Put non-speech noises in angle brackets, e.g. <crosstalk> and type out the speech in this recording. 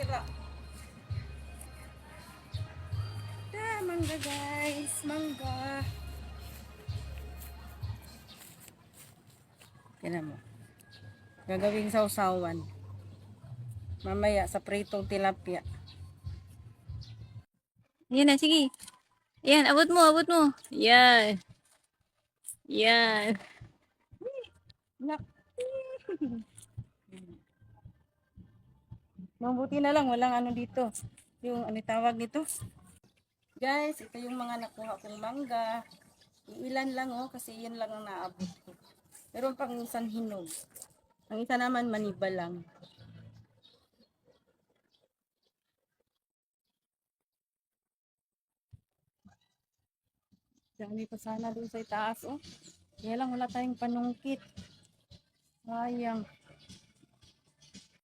sira. Da, mangga guys. Mangga. Tignan mo. Gagawing sausawan. Mamaya sa pritong tilapia. Yan na, sige. Yan, abot mo, abot mo. Yan. Yan. Nak. <laughs> Mabuti na lang, walang ano dito. Yung ano tawag nito. Guys, ito yung mga nakuha kong mangga. Ilan lang oh, kasi yan lang ang naabot ko. Meron pang isang hinog. Ang isa naman maniba lang. Dami pa sana doon sa itaas oh. Kaya lang wala tayong panungkit. Sayang.